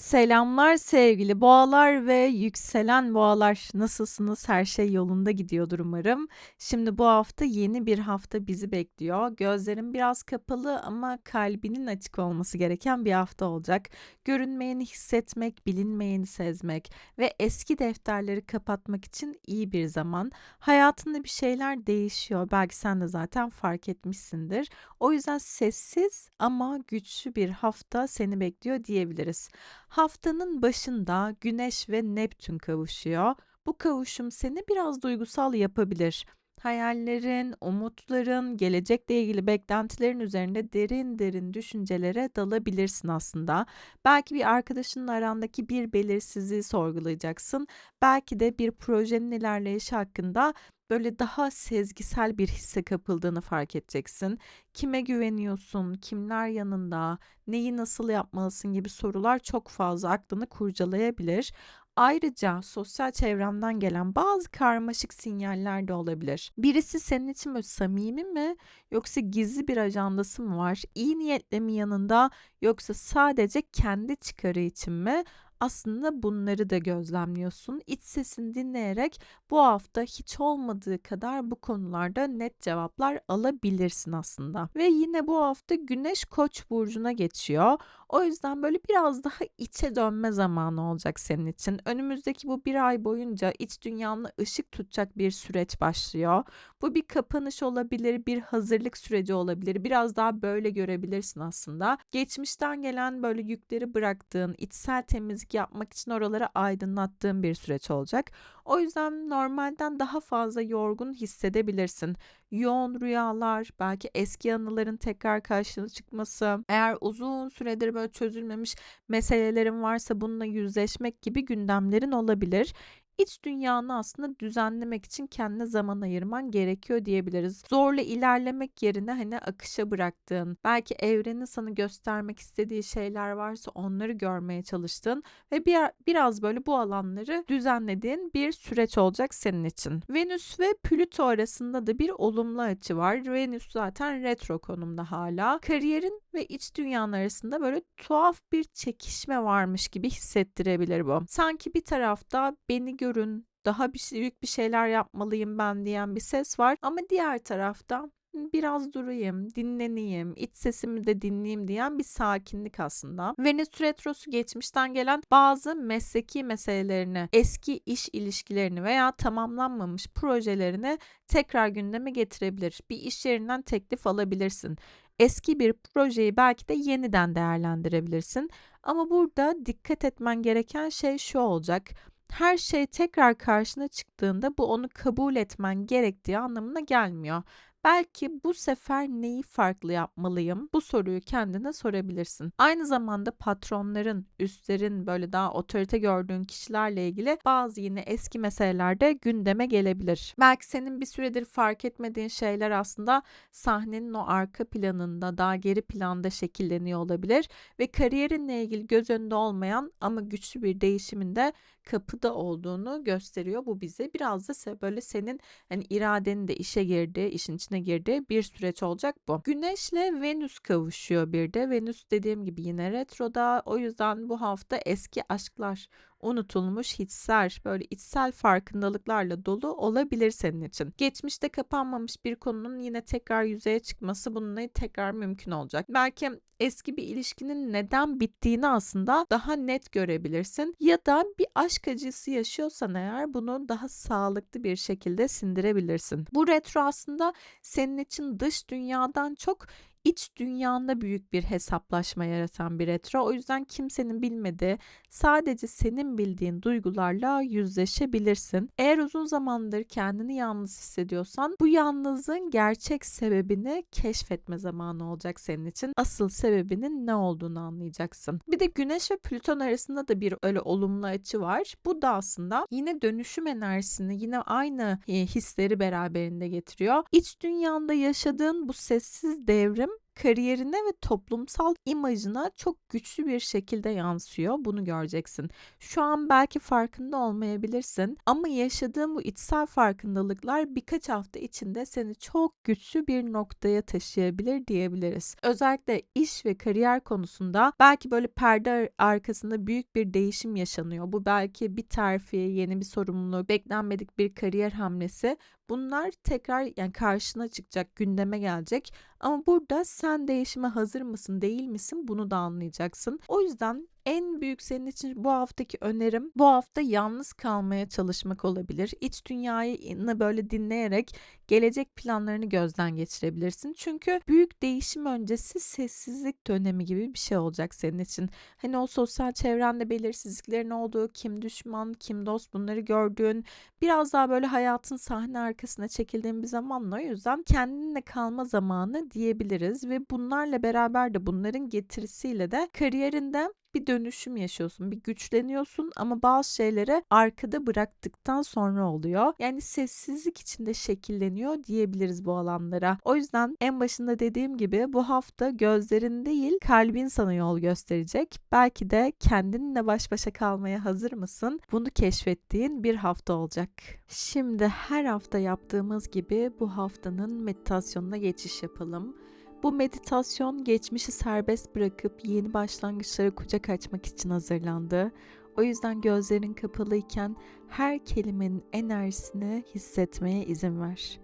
Selamlar sevgili boğalar ve yükselen boğalar. Nasılsınız? Her şey yolunda gidiyordur umarım. Şimdi bu hafta yeni bir hafta bizi bekliyor. Gözlerim biraz kapalı ama kalbinin açık olması gereken bir hafta olacak. Görünmeyeni hissetmek, bilinmeyeni sezmek ve eski defterleri kapatmak için iyi bir zaman. Hayatında bir şeyler değişiyor. Belki sen de zaten fark etmişsindir. O yüzden sessiz ama güçlü bir hafta seni bekliyor diyebiliriz. Haftanın başında Güneş ve Neptün kavuşuyor. Bu kavuşum seni biraz duygusal yapabilir. Hayallerin, umutların, gelecekle ilgili beklentilerin üzerinde derin derin düşüncelere dalabilirsin aslında. Belki bir arkadaşının arandaki bir belirsizliği sorgulayacaksın. Belki de bir projenin ilerleyişi hakkında böyle daha sezgisel bir hisse kapıldığını fark edeceksin. Kime güveniyorsun, kimler yanında, neyi nasıl yapmalısın gibi sorular çok fazla aklını kurcalayabilir. Ayrıca sosyal çevremden gelen bazı karmaşık sinyaller de olabilir. Birisi senin için böyle samimi mi yoksa gizli bir ajandası mı var? İyi niyetle mi yanında yoksa sadece kendi çıkarı için mi? Aslında bunları da gözlemliyorsun. İç sesini dinleyerek bu hafta hiç olmadığı kadar bu konularda net cevaplar alabilirsin aslında. Ve yine bu hafta Güneş Koç burcuna geçiyor. O yüzden böyle biraz daha içe dönme zamanı olacak senin için. Önümüzdeki bu bir ay boyunca iç dünyanla ışık tutacak bir süreç başlıyor. Bu bir kapanış olabilir, bir hazırlık süreci olabilir. Biraz daha böyle görebilirsin aslında. Geçmişten gelen böyle yükleri bıraktığın, içsel temizlik yapmak için oraları aydınlattığın bir süreç olacak. O yüzden normalden daha fazla yorgun hissedebilirsin. Yoğun rüyalar, belki eski anıların tekrar karşına çıkması, eğer uzun süredir böyle çözülmemiş meselelerin varsa bununla yüzleşmek gibi gündemlerin olabilir iç dünyanı aslında düzenlemek için kendine zaman ayırman gerekiyor diyebiliriz. Zorla ilerlemek yerine hani akışa bıraktığın, belki evrenin sana göstermek istediği şeyler varsa onları görmeye çalıştığın ve bir, biraz böyle bu alanları düzenlediğin bir süreç olacak senin için. Venüs ve Plüto arasında da bir olumlu açı var. Venüs zaten retro konumda hala. Kariyerin ve iç dünyanın arasında böyle tuhaf bir çekişme varmış gibi hissettirebilir bu. Sanki bir tarafta beni gör görün, daha bir, büyük bir şeyler yapmalıyım ben diyen bir ses var. Ama diğer tarafta biraz durayım, dinleneyim, iç sesimi de dinleyeyim diyen bir sakinlik aslında. Venüs retrosu geçmişten gelen bazı mesleki meselelerini, eski iş ilişkilerini veya tamamlanmamış projelerini tekrar gündeme getirebilir. Bir iş yerinden teklif alabilirsin. Eski bir projeyi belki de yeniden değerlendirebilirsin. Ama burada dikkat etmen gereken şey şu olacak her şey tekrar karşına çıktığında bu onu kabul etmen gerektiği anlamına gelmiyor. Belki bu sefer neyi farklı yapmalıyım? Bu soruyu kendine sorabilirsin. Aynı zamanda patronların, üstlerin böyle daha otorite gördüğün kişilerle ilgili bazı yine eski meseleler de gündeme gelebilir. Belki senin bir süredir fark etmediğin şeyler aslında sahnenin o arka planında, daha geri planda şekilleniyor olabilir ve kariyerinle ilgili göz önünde olmayan ama güçlü bir değişiminde kapıda olduğunu gösteriyor bu bize. Biraz da böyle senin hani iradenin de işe girdiği, işin içine girdiği bir süreç olacak bu. Güneşle Venüs kavuşuyor bir de. Venüs dediğim gibi yine retroda. O yüzden bu hafta eski aşklar unutulmuş hisler, böyle içsel farkındalıklarla dolu olabilir senin için. Geçmişte kapanmamış bir konunun yine tekrar yüzeye çıkması bununla tekrar mümkün olacak. Belki eski bir ilişkinin neden bittiğini aslında daha net görebilirsin. Ya da bir aşk acısı yaşıyorsan eğer bunu daha sağlıklı bir şekilde sindirebilirsin. Bu retro aslında senin için dış dünyadan çok iç dünyanda büyük bir hesaplaşma yaratan bir retro. O yüzden kimsenin bilmediği, sadece senin bildiğin duygularla yüzleşebilirsin. Eğer uzun zamandır kendini yalnız hissediyorsan bu yalnızlığın gerçek sebebini keşfetme zamanı olacak senin için. Asıl sebebinin ne olduğunu anlayacaksın. Bir de Güneş ve Plüton arasında da bir öyle olumlu açı var. Bu da aslında yine dönüşüm enerjisini, yine aynı e, hisleri beraberinde getiriyor. İç dünyanda yaşadığın bu sessiz devrim kariyerine ve toplumsal imajına çok güçlü bir şekilde yansıyor. Bunu göreceksin. Şu an belki farkında olmayabilirsin ama yaşadığın bu içsel farkındalıklar birkaç hafta içinde seni çok güçlü bir noktaya taşıyabilir diyebiliriz. Özellikle iş ve kariyer konusunda belki böyle perde arkasında büyük bir değişim yaşanıyor. Bu belki bir terfi, yeni bir sorumluluk, beklenmedik bir kariyer hamlesi. Bunlar tekrar yani karşına çıkacak, gündeme gelecek. Ama burada sen değişime hazır mısın, değil misin bunu da anlayacaksın. O yüzden en büyük senin için bu haftaki önerim bu hafta yalnız kalmaya çalışmak olabilir. İç dünyayı böyle dinleyerek gelecek planlarını gözden geçirebilirsin. Çünkü büyük değişim öncesi sessizlik dönemi gibi bir şey olacak senin için. Hani o sosyal çevrende belirsizliklerin olduğu, kim düşman, kim dost bunları gördüğün, biraz daha böyle hayatın sahne arkasına çekildiğin bir zamanla o yüzden kendinle kalma zamanı diyebiliriz ve bunlarla beraber de bunların getirisiyle de kariyerinde bir dönüşüm yaşıyorsun, bir güçleniyorsun ama bazı şeyleri arkada bıraktıktan sonra oluyor. Yani sessizlik içinde şekilleniyor diyebiliriz bu alanlara. O yüzden en başında dediğim gibi bu hafta gözlerin değil kalbin sana yol gösterecek. Belki de kendinle baş başa kalmaya hazır mısın? Bunu keşfettiğin bir hafta olacak. Şimdi her hafta yaptığımız gibi bu haftanın meditasyonuna geçiş yapalım. Bu meditasyon geçmişi serbest bırakıp yeni başlangıçlara kucak açmak için hazırlandı. O yüzden gözlerin kapalıyken her kelimenin enerjisini hissetmeye izin ver.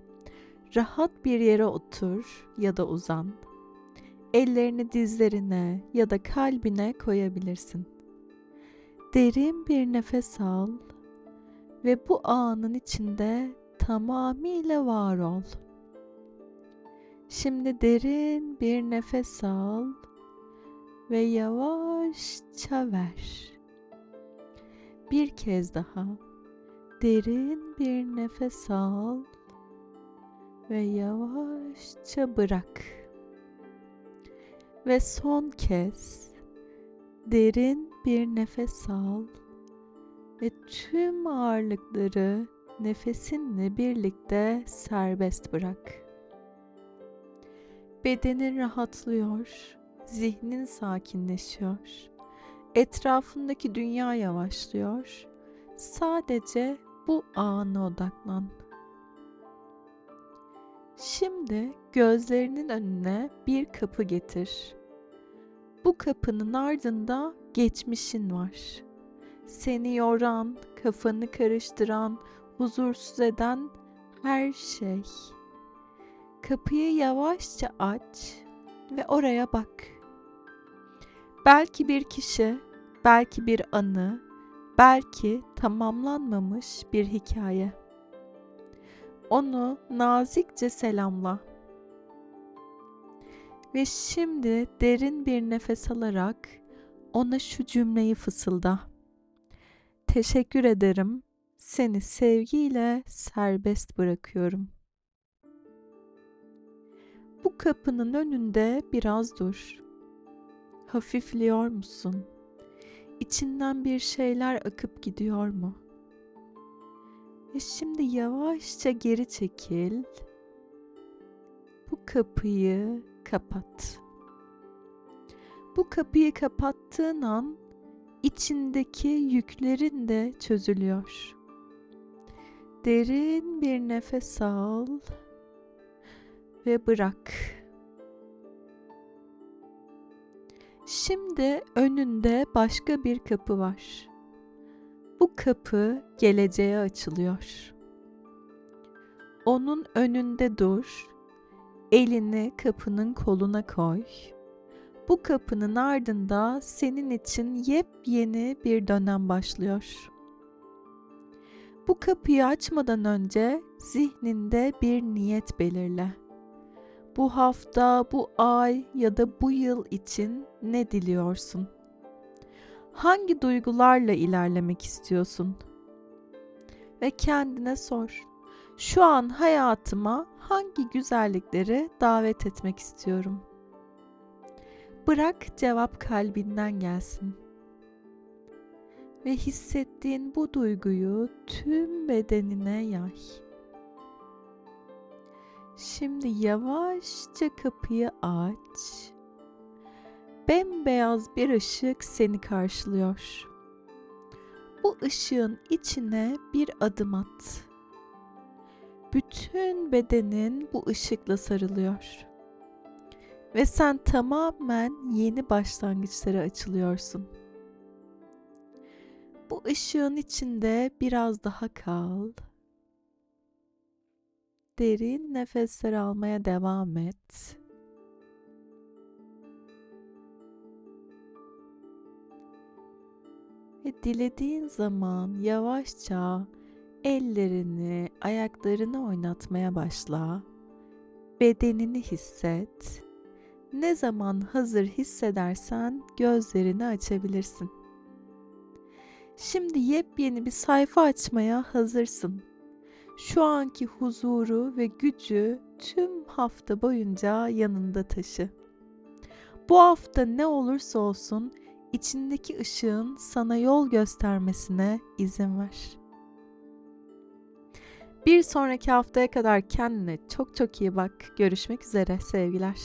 Rahat bir yere otur ya da uzan. Ellerini dizlerine ya da kalbine koyabilirsin. Derin bir nefes al ve bu anın içinde tamamıyla var ol. Şimdi derin bir nefes al ve yavaşça ver. Bir kez daha derin bir nefes al ve yavaşça bırak. Ve son kez derin bir nefes al ve tüm ağırlıkları nefesinle birlikte serbest bırak. Bedenin rahatlıyor, zihnin sakinleşiyor. Etrafındaki dünya yavaşlıyor. Sadece bu ana odaklan. Şimdi gözlerinin önüne bir kapı getir. Bu kapının ardında geçmişin var. Seni yoran, kafanı karıştıran, huzursuz eden her şey. Kapıyı yavaşça aç ve oraya bak. Belki bir kişi, belki bir anı, belki tamamlanmamış bir hikaye. Onu nazikçe selamla. Ve şimdi derin bir nefes alarak ona şu cümleyi fısılda. Teşekkür ederim. Seni sevgiyle serbest bırakıyorum. Bu kapının önünde biraz dur. Hafifliyor musun? İçinden bir şeyler akıp gidiyor mu? Ve şimdi yavaşça geri çekil. Bu kapıyı kapat. Bu kapıyı kapattığın an içindeki yüklerin de çözülüyor. Derin bir nefes al ve bırak. Şimdi önünde başka bir kapı var. Bu kapı geleceğe açılıyor. Onun önünde dur. Elini kapının koluna koy. Bu kapının ardında senin için yepyeni bir dönem başlıyor. Bu kapıyı açmadan önce zihninde bir niyet belirle bu hafta, bu ay ya da bu yıl için ne diliyorsun? Hangi duygularla ilerlemek istiyorsun? Ve kendine sor. Şu an hayatıma hangi güzellikleri davet etmek istiyorum? Bırak cevap kalbinden gelsin. Ve hissettiğin bu duyguyu tüm bedenine yay. Şimdi yavaşça kapıyı aç. Bembeyaz bir ışık seni karşılıyor. Bu ışığın içine bir adım at. Bütün bedenin bu ışıkla sarılıyor. Ve sen tamamen yeni başlangıçlara açılıyorsun. Bu ışığın içinde biraz daha kal. Derin nefesler almaya devam et. Ve dilediğin zaman yavaşça ellerini, ayaklarını oynatmaya başla. Bedenini hisset. Ne zaman hazır hissedersen gözlerini açabilirsin. Şimdi yepyeni bir sayfa açmaya hazırsın. Şu anki huzuru ve gücü tüm hafta boyunca yanında taşı. Bu hafta ne olursa olsun içindeki ışığın sana yol göstermesine izin ver. Bir sonraki haftaya kadar kendine çok çok iyi bak. Görüşmek üzere sevgiler.